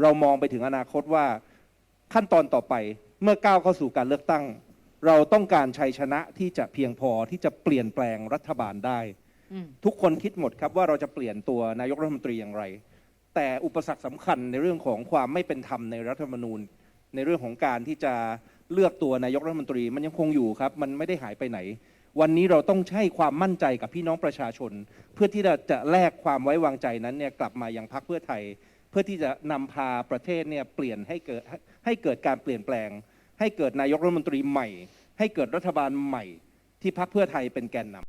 เรามองไปถึงอนาคตว่าขั้นตอนต่อไปเมื่อก้าวเข้าสู่การเลือกตั้ง เราต้องการชัยชนะที่จะเพียงพอที่จะเปลี่ยนแปลงรัฐบาลได้อืมทุกคนคิดหมดครับว่าเราจะเปลี่ยนตัวนายกรัฐมนตรีอย่างไร แต่อุปสรรคสำคัญในเรื่องของความไม่เป็นธรรมในรัฐธรรมนูญ ในเรื่องของการที่จะเลือกตัวนายกรัฐมนตรี มันยังคงอยู่ครับ มันไม่ได้หายไปไหน วันนี้เราต้องให้ความมั่นใจกับพี่น้องประชาชน เพื่อที่จะจะแลกความไว้วางใจนั้นเนี่ยกลับมายังพรรคเพื่อไทย เพื่อที่จะนำพาประเทศเนี่ยเปลี่ยนให้เกิดให้เกิดการเปลี่ยนแปลง ให้เกิดนายกรัฐมนตรีใหม่ ให้เกิดรัฐบาลใหม่ ที่พรรคเพื่อไทยเป็นแกนนำ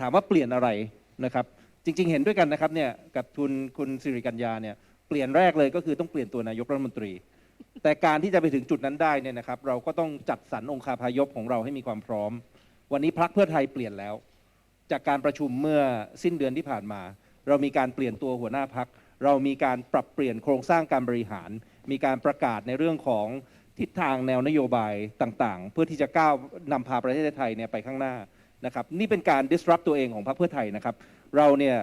ถามว่าเปลี่ยนอะไรนะครับ จริง ๆ เห็นด้วยกันนะครับเนี่ยกับทุนคุณสิริกัญญาเนี่ยเปลี่ยนแรกเลยก็คือต้องเปลี่ยนตัวนายกรัฐมนตรี แต่การที่จะไปถึงจุดนั้นได้เนี่ยนะครับ เราก็ต้องจัดสรรองคาพยพของเราให้มีความพร้อม วันนี้พรรคเพื่อไทยเปลี่ยนแล้ว จากการประชุมเมื่อสิ้นเดือนที่ผ่านมา เรามีการเปลี่ยนตัวหัวหน้าพัก เรามีการปรับเปลี่ยนโครงสร้างการบริหาร มีการประกาศในเรื่องของทิศทางแนวนโยบายต่างๆ เพื่อที่จะก้าวนำพาประเทศไทยเนี่ยไปข้างหน้านะครับนี่เป็นการ disrupt ตัวเองของพรรคเพื่อไทยนะครับ เราเนี่ย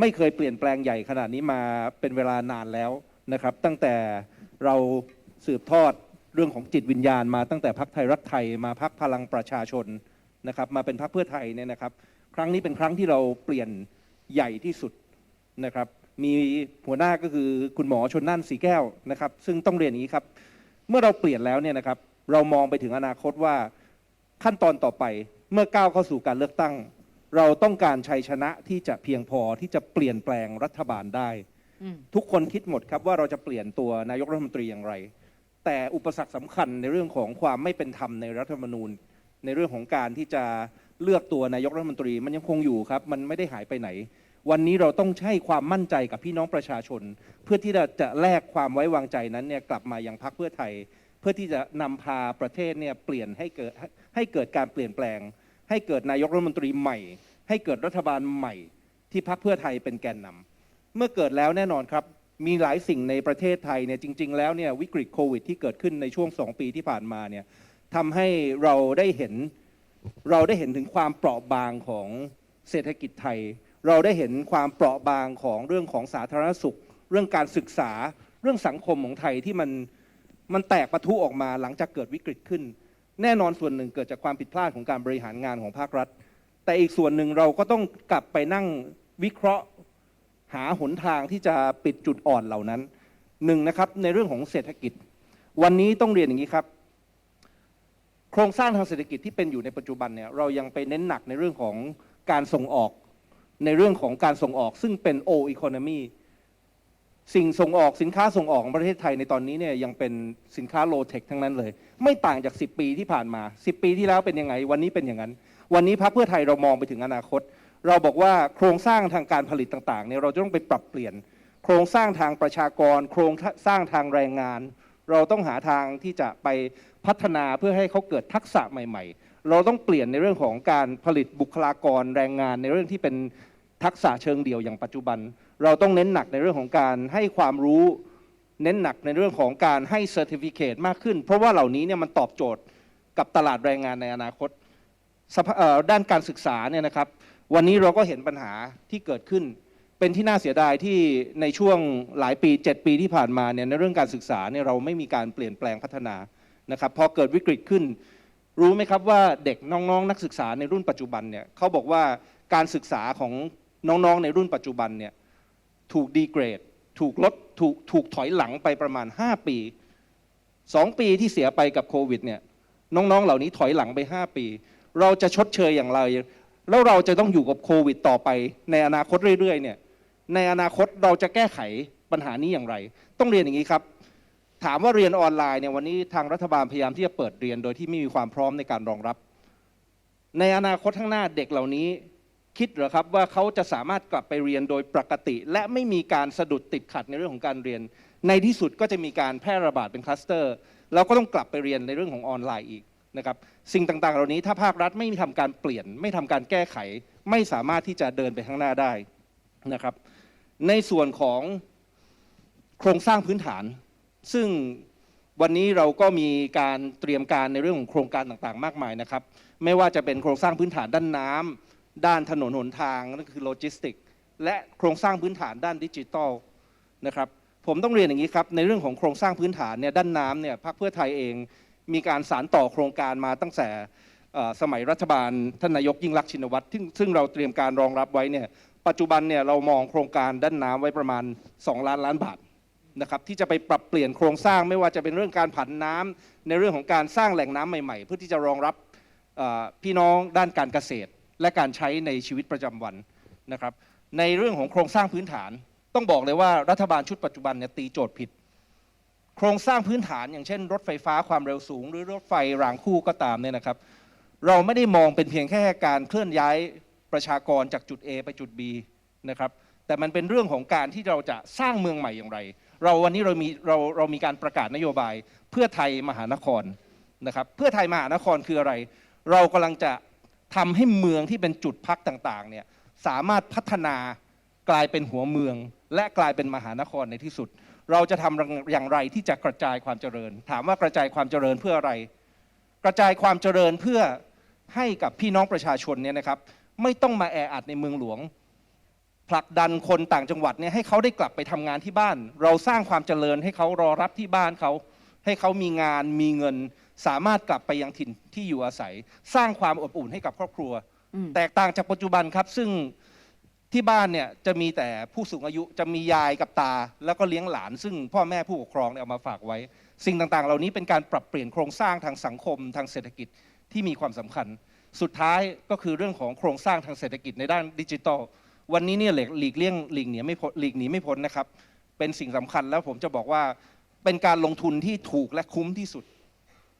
ไม่เคยเปลี่ยนแปลงใหญ่ขนาดนี้มาเป็นเวลานานแล้วนะครับ ตั้งแต่เราสืบทอดเรื่องของจิตวิญญาณมาตั้งแต่พรรคไทยรักไทยมาพรรคพลังประชาชนนะครับ มาเป็นพรรคเพื่อไทยเนี่ยนะครับ รั้งนี้เป็นครั้งที่เราเปลี่ยนใหญ่ที่สุดนะครับ มีหัวหน้าก็คือคุณหมอชนน่านสีแก้วนะครับ ซึ่งต้องเรียนอย่างนี้ครับ เมื่อเราเปลี่ยนแล้วเนี่ยนะครับ เรามองไปถึงอนาคตว่าขั้นตอนต่อไปเมื่อก้าวเข้าสู่การเลือกตั้ง เราต้องการชัยชนะที่จะเพียงพอที่จะเปลี่ยนแปลงรัฐบาลได้อืมทุกคนคิดหมดครับว่าเราจะเปลี่ยนตัวนายกรัฐมนตรีอย่างไร แต่อุปสรรคสำคัญในเรื่องของความไม่เป็นธรรมในรัฐธรรมนูญ ในเรื่องของการที่จะ เลือกตัวนายกรัฐมนตรีมันยังคงอยู่ครับ มันไม่ได้หายไปไหน วันนี้เราต้องให้ความมั่นใจกับพี่น้องประชาชน เพื่อที่จะจะแลกความไว้วางใจนั้นเนี่ยกลับมายังพรรคเพื่อไทย เพื่อที่จะนำพาประเทศเนี่ยเปลี่ยนให้เกิดให้เกิดการเปลี่ยนแปลง ให้เกิดนายกรัฐมนตรีใหม่ ให้เกิดรัฐบาลใหม่ ที่พรรคเพื่อไทยเป็นแกนนำเมื่อเกิดแล้วแน่นอนครับมีหลายสิ่งในประเทศไทยเนี่ยจริง ๆ แล้วเนี่ยวิกฤตโควิดที่เกิดขึ้นในช่วง 2 ปีที่ผ่านมาเนี่ยทำให้เราได้เห็น เราได้เห็นถึงความเปราะบางของเศรษฐกิจไทย เราได้เห็นความเปราะบางของเรื่องของสาธารณสุข เรื่องการศึกษา เรื่องสังคมของไทยที่มันมันแตกปะทุออกมาหลังจากเกิดวิกฤตขึ้น แน่นอนส่วนหนึ่งเกิดจากความผิดพลาดของการบริหารงานของภาครัฐ แต่อีกส่วนหนึ่งเราก็ต้องกลับไปนั่งวิเคราะห์หาหนทางที่จะปิดจุดอ่อนเหล่านั้นหนึ่งนะครับในเรื่องของเศรษฐกิจ วันนี้ต้องเรียนอย่างนี้ครับ โครงสร้างทางเศรษฐกิจที่เป็นอยู่ในปัจจุบันเนี่ยเรายังไปเน้นหนักในเรื่องของการส่งออกในเรื่องของการส่งออกซึ่งเป็น O economy สิ่งส่งออกสินค้าส่งออกของประเทศไทยในตอนนี้เนี่ยยังเป็นสินค้าโลเทคทั้งนั้นเลย ไม่ต่างจาก 10 ปีที่ผ่านมา 10 ปีที่แล้วเป็นยังไง วันนี้เป็นอย่างนั้น วันนี้พรรคเพื่อไทยเรามองไปถึงอนาคต เราบอกว่าโครงสร้างทางการผลิตต่างๆเนี่ยเราจะต้องไปปรับเปลี่ยน โครงสร้างทางประชากร โครงสร้างทางแรงงาน เราต้องหาทางที่จะไปพัฒนาเพื่อให้เขาเกิดทักษะใหม่ ๆ เราต้องเปลี่ยนในเรื่องของการผลิตบุคลากรแรงงานในเรื่องที่เป็นทักษะเชิงเดี่ยวอย่างปัจจุบัน เราต้องเน้นหนักในเรื่องของการให้ความรู้เน้นหนักในเรื่องของการให้เซอร์ติฟิเคตมากขึ้น เพราะว่าเหล่านี้เนี่ยมันตอบโจทย์กับตลาดแรงงานในอนาคตด้านการศึกษาเนี่ยนะครับ วันนี้เราก็เห็นปัญหาที่เกิดขึ้น เป็นที่น่าเสียดายที่ในช่วงหลายปี 7 ปีที่ผ่านมาเนี่ยในเรื่องการศึกษาเนี่ยเราไม่มีการเปลี่ยนแปลงพัฒนานะครับพอเกิดวิกฤตขึ้น รู้ไหมครับว่าเด็กน้องๆ นักศึกษาในรุ่นปัจจุบันเนี่ยเขาบอกว่าการศึกษาของน้องๆในรุ่นปัจจุบันเนี่ยถูกดีเกรด ถูกลดถูกถูกถอยหลังไปประมาณ 5 ปี 2 ปีที่เสียไปกับโควิดเนี่ยน้องๆ เหล่านี้ถอยหลังไป 5 ปี เราจะชดเชยอย่างไร แล้วเราจะต้องอยู่กับโควิด ต่อไปในอนาคตเรื่อยๆเนี่ย ในอนาคตเราจะแก้ไขปัญหานี้อย่างไร ต้องเรียนอย่างนี้ครับ ถามว่าเรียนออนไลน์เนี่ยวันนี้ทางรัฐบาลพยายามที่จะเปิดเรียนโดยที่ไม่มีความพร้อมในการรองรับ ในอนาคตข้างหน้าเด็กเหล่านี้ คิดหรือครับว่าเขาจะสามารถกลับไปเรียนโดยปกติ และไม่มีการสะดุดติดขัดในเรื่องของการเรียน ในที่สุดก็จะมีการแพร่ระบาดเป็นคลัสเตอร์แล้วก็ต้องกลับไปเรียนในเรื่องของออนไลน์อีกนะครับสิ่งต่างๆ เหล่านี้ถ้าภาครัฐไม่ทำการเปลี่ยน ไม่ทำการแก้ไข ไม่สามารถที่จะเดินไปข้างหน้าได้ นะครับ ในส่วนของโครงสร้างพื้นฐาน ซึ่งวันนี้เราก็มีการเตรียมการในเรื่องของโครงการต่างๆ มากมายนะครับ ไม่ว่าจะเป็นโครงสร้างพื้นฐานด้านน้ำด้านถนนหนทางนั่นคือโลจิสติกและโครงสร้างพื้นฐานด้านดิจิทัลนะครับผมต้องเรียนอย่างนี้ครับในเรื่องของโครงสร้างพื้นฐานเนี่ยด้านน้ำเนี่ยพรรคเพื่อไทยเองมีการสารต่อโครงการมาตั้งแต่สมัยรัฐบาลท่านนายกยิ่งรักษณ์ชินวัตรซึ่งเราเตรียมการรองรับไว้เนี่ย ปัจจุบันเนี่ยเรามองโครงการด้านน้ำไว้ประมาณ 2 ล้านล้านบาทนะครับที่จะไปปรับเปลี่ยนโครงสร้างไม่ว่าจะเป็นเรื่องการผันน้ำในเรื่องของการสร้างแหล่งน้ำใหม่ๆ เพื่อที่จะรองรับพี่น้องด้านการเกษตร และการใช้ในชีวิตประจำวันนะครับในเรื่องของโครงสร้างพื้นฐาน ต้องบอกเลยว่ารัฐบาลชุดปัจจุบันเนี่ยตีโจทย์ผิด โครงสร้างพื้นฐาน อย่างเช่น รถไฟฟ้าความเร็วสูง หรือรถไฟรางคู่ก็ตามเนี่ยนะครับ เราไม่ได้มองเป็นเพียงแค่การเคลื่อนย้าย ประชากรจากจุด A ไปจุด B นะครับแต่มันเป็นเรื่องของการที่เราจะสร้างเมืองใหม่อย่างไร เราวันนี้เรามีเราเรามีการประกาศนโยบายเพื่อไทยมหานครนะครับเพื่อไทยมหานครคืออะไร เรากำลังจะทำให้เมืองที่เป็นจุดพักต่างๆเนี่ยสามารถพัฒนากลายเป็นหัวเมือง และกลายเป็นมหานครในที่สุด เราจะทำอย่างไรที่จะกระจายความเจริญ ถามว่ากระจายความเจริญเพื่ออะไร กระจายความเจริญเพื่อให้กับพี่น้องประชาชนเนี่ยนะครับ ไม่ต้องมาแออัดในเมืองหลวง ผลักดันคนต่างจังหวัดเนี่ยให้เขาได้กลับไปทำงานที่บ้าน เราสร้างความเจริญให้เขารอรับที่บ้านเขา ให้เขามีงานมีเงิน สามารถกลับไปยังถิ่นที่อยู่อาศัย สร้างความอบอุ่นให้กับครอบครัวอืมแตกต่างจากปัจจุบันครับ ซึ่งที่บ้านเนี่ยจะมีแต่ผู้สูงอายุจะมียายกับตา แล้วก็เลี้ยงหลาน ซึ่งพ่อแม่ผู้ปกครองเนี่ยเอามาฝากไว้ สิ่งต่างๆ เหล่านี้เป็นการปรับเปลี่ยนโครงสร้างทางสังคมทางเศรษฐกิจที่มีความสำคัญ สุดท้ายก็คือเรื่องของโครงสร้างทางเศรษฐกิจในด้านดิจิทัล วันนี้เนี่ยหลีกเลี่ยงหลีกหนีไม่พ้นหลีกหนีไม่พ้นนะครับ เป็นสิ่งสำคัญแล้วผมจะบอกว่าเป็นการลงทุนที่ถูกและคุ้มที่สุด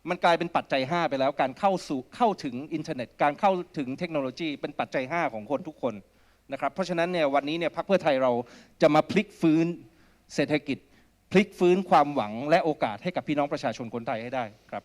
มันกลายเป็นปัจจัย 5 ไปแล้วการเข้าสู่เข้าถึงอินเทอร์เน็ต การเข้าถึงเทคโนโลยี เป็นปัจจัย 5 ของคนทุกคนนะครับเพราะฉะนั้นเนี่ยวันนี้เนี่ยพรรคเพื่อไทยเราจะมาพลิกฟื้นเศรษฐกิจ พลิกฟื้นความหวังและโอกาสให้กับพี่น้องประชาชนคนไทยให้ได้ครับ